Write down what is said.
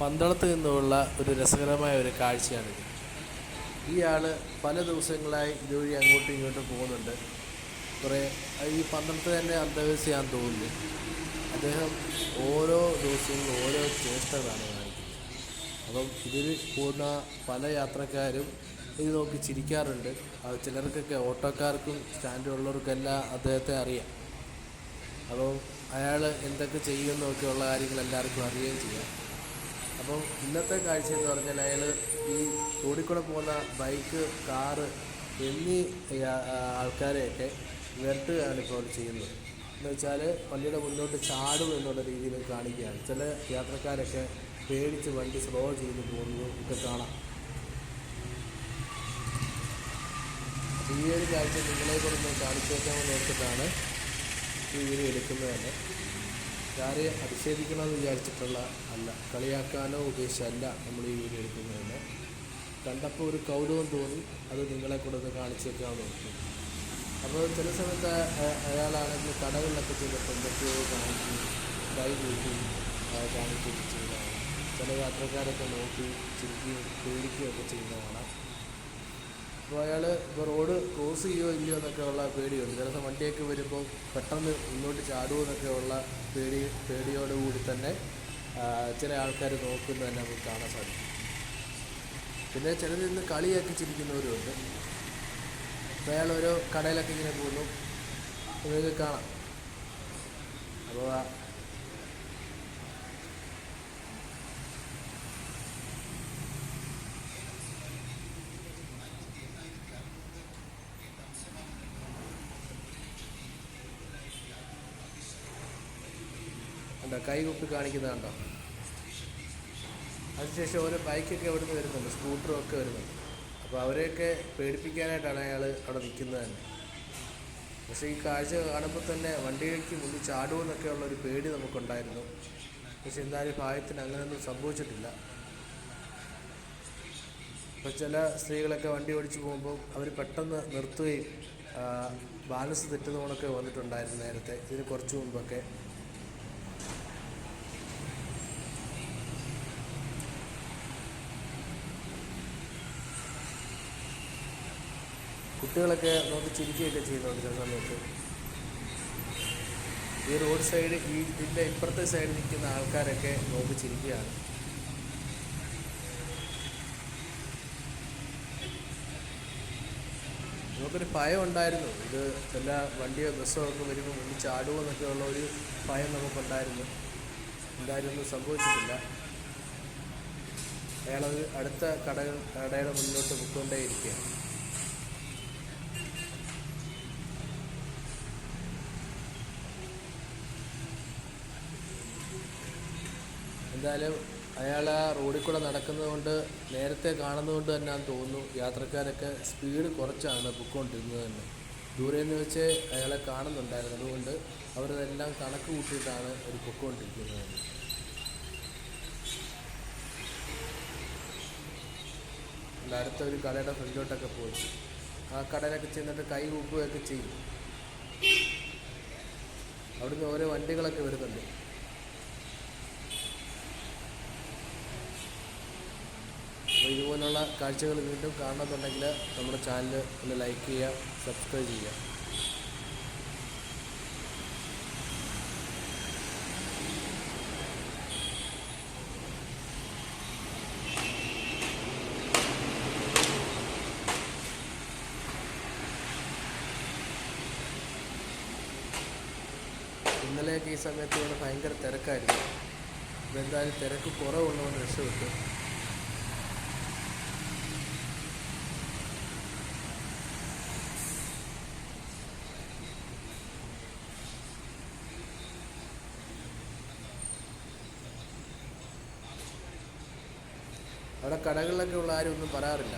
പന്തളത്ത് നിന്നുമുള്ള ഒരു രസകരമായ ഒരു കാഴ്ചയാണിത് ഈ ആൾ പല ദിവസങ്ങളായി ഇതുവഴി അങ്ങോട്ടും ഇങ്ങോട്ടും പോകുന്നുണ്ട്. കുറേ ഈ പന്തളത്ത് തന്നെ അന്തേവാസിയാണെന്ന് തോന്നുന്നു. അദ്ദേഹം ഓരോ ദിവസവും ഓരോ ചേഷ്ടകളാണ് കാണിക്കുന്നത്. അപ്പം ഇതിൽ പോകുന്ന പല യാത്രക്കാരും ഇത് നോക്കി ചിരിക്കാറുണ്ട്. അത് ചിലർക്കൊക്കെ ഓട്ടോക്കാർക്കും സ്റ്റാൻഡിലുള്ളവർക്കെല്ലാം അദ്ദേഹത്തെ അറിയാം. അപ്പോൾ അയാൾ എന്തൊക്കെ ചെയ്യുമെന്നൊക്കെയുള്ള കാര്യങ്ങൾ എല്ലാവർക്കും അറിയുകയും ചെയ്യാം. അപ്പം ഇന്നത്തെ കാഴ്ച എന്ന് പറഞ്ഞാൽ അയാൾ ഈ റോഡിൽ കൂടെ പോകുന്ന ബൈക്ക് കാറ് എന്നീ ആൾക്കാരെയൊക്കെ വിരട്ടുകയാണ് ഇപ്പോൾ ചെയ്യുന്നത്. എന്ന് വെച്ചാൽ വണ്ടിയുടെ മുന്നോട്ട് ചാടും എന്നുള്ള രീതിയിൽ കാണിക്കുകയാണ്. ചില യാത്രക്കാരൊക്കെ പേടിച്ച് വണ്ടി സ്ലോ ചെയ്ത് പോകുന്നു ഒക്കെ കാണാം. ഈ ഒരു കാഴ്ച നിങ്ങളെ കൂടെ ഒന്ന് കാണിച്ചേക്കാമെന്ന് ഈ വീഡിയോ എടുക്കുന്നത് തന്നെ. ആരെയും അധിക്ഷേപിക്കണമെന്ന് വിചാരിച്ചിട്ടുള്ള അല്ല കളിയാക്കാനോ ഉദ്ദേശമല്ല നമ്മൾ ഈ വീഡിയോ എടുക്കുന്നതെന്ന് കണ്ടപ്പോൾ ഒരു കൗതുകം തോന്നി അത് നിങ്ങളെ കൂടെ ഒന്ന് കാണിച്ചേക്കാമെന്ന് നോക്കി അപ്പോൾ ചില സമയത്ത് അയ- അയാളാണെങ്കിൽ കടകളിലൊക്കെ ചെയ്തപ്പോൾ എന്തൊക്കെയോ കാണിക്കും കൈ കൂട്ടി കാണിക്കുകയൊക്കെ ചെയ്യുന്നതാണ്. ചില യാത്രക്കാരൊക്കെ നോക്കി ചിരിക്കുകയും പേടിക്കുകയൊക്കെ ചെയ്യുന്നതാണ്. അപ്പോൾ അയാൾ ഇപ്പോൾ റോഡ് ക്രോസ് ചെയ്യുമോ ഇല്ലയോ എന്നൊക്കെ ഉള്ള പേടിയുണ്ട്. ചില സമയം വണ്ടിയൊക്കെ വരുമ്പോൾ പെട്ടെന്ന് മുന്നോട്ട് ചാടുമോ എന്നൊക്കെ ഉള്ള പേടി പേടിയോടുകൂടി തന്നെ ചില ആൾക്കാർ നോക്കുന്നത് തന്നെ നമുക്ക് കാണാൻ സാധിക്കും. പിന്നെ ചിലർ ഇന്ന് കളിയാക്കി ചിരിക്കുന്നവരുമുണ്ട്. അപ്പോൾ അയാൾ ഓരോ കടയിലൊക്കെ ഇങ്ങനെ പോകുന്നു. നിങ്ങൾക്ക് കാണാം. അപ്പോൾ കണ്ടോ കൈ കുപ്പി കാണിക്കുന്നത് കണ്ടോ അതിനുശേഷം ഓരോ ബൈക്കൊക്കെ അവിടുന്ന് വരുന്നുണ്ട് സ്കൂട്ടറും ഒക്കെ വരുന്നുണ്ട്. അപ്പോൾ അവരെയൊക്കെ പേടിപ്പിക്കാനായിട്ടാണ് അയാൾ അവിടെ നിൽക്കുന്നത് തന്നെ. പക്ഷേ ഈ കാഴ്ച കാണുമ്പോൾ തന്നെ വണ്ടിയിലേക്ക് മുന്നിൽ ചാടുമെന്നൊക്കെ ഉള്ള ഒരു പേടി നമുക്കുണ്ടായിരുന്നു. പക്ഷെ എന്തായാലും ഭാഗ്യത്തിന് അങ്ങനെയൊന്നും സംഭവിച്ചിട്ടില്ല. ഇപ്പോൾ ചില സ്ത്രീകളൊക്കെ വണ്ടി ഓടിച്ചു പോകുമ്പോൾ അവർ പെട്ടെന്ന് നിർത്തുകയും ബാലൻസ് തെറ്റുന്നവണൊക്കെ വന്നിട്ടുണ്ടായിരുന്നു നേരത്തെ. ഇതിന് കുറച്ച് മുമ്പൊക്കെ. കുട്ടികളൊക്കെ നോക്കി ചിരിക്കുകയൊക്കെ ചെയ്യുന്നുണ്ട് ചില സമയത്ത്. ഈ റോഡ് സൈഡ് ഈ ഇതിന്റെ ഇപ്പുറത്തെ സൈഡിൽ നിൽക്കുന്ന ആൾക്കാരൊക്കെ നോക്കി ചിരിക്കുകയാണ്. നമുക്കൊരു ഭയം ഉണ്ടായിരുന്നു. ഇത് എല്ലാ വണ്ടിയോ ബസ്സോ ഒക്കെ വരുമ്പോൾ മുന്നിൽ ചാടുമോ എന്നൊക്കെ ഉള്ള ഒരു ഭയം നമുക്കുണ്ടായിരുന്നു. എന്തായാലും ഒന്നും സംഭവിച്ചിട്ടില്ല. അയാളത് അടുത്ത കടകൾ കടയുടെ മുന്നോട്ട് പൊയ്ക്കൊണ്ടേയിരിക്കുകയാണ്. എന്തായാലും അയാൾ ആ റോഡിൽ കൂടെ നടക്കുന്നത് കൊണ്ട് നേരത്തെ കാണുന്നതുകൊണ്ട് തന്നെ തോന്നുന്നു. യാത്രക്കാരൊക്കെ സ്പീഡ് കുറച്ചാണ് പൊയ്ക്കൊണ്ടിരുന്നത് തന്നെ. ദൂരെ നിന്ന് വെച്ച് അയാളെ കാണുന്നുണ്ടായിരുന്നു. അതുകൊണ്ട് അവരതെല്ലാം കണക്ക് കൂട്ടിയിട്ടാണ് അവർ പൊയ്ക്കൊണ്ടിരിക്കുന്നത് അടുത്ത ഒരു കടയുടെ ഫ്രണ്ടിലോട്ടൊക്കെ പോയി. ആ കടയിലൊക്കെ ചെന്നിട്ട് കൈ കൂപ്പുകയൊക്കെ ചെയ്യും. അവിടുന്ന് ഓരോ വണ്ടികളൊക്കെ വരുന്നുണ്ട് അപ്പോൾ ഇതുപോലുള്ള കാഴ്ചകൾ വീണ്ടും കാണണമെന്നുണ്ടെങ്കിൽ നമ്മുടെ ചാനൽ ഒന്ന് ലൈക്ക് ചെയ്യുക സബ്സ്ക്രൈബ് ചെയ്യുക. ഇന്നലെയൊക്കെ ഈ സമയത്ത് ഇവിടെ ഭയങ്കര തിരക്കായിരുന്നു. എന്തായാലും തിരക്ക് കുറവുള്ളതുകൊണ്ട് രക്ഷപ്പെട്ടു. അവിടെ കടകളിലൊക്കെ ഉള്ള ആരും ഒന്നും പറയാറില്ല.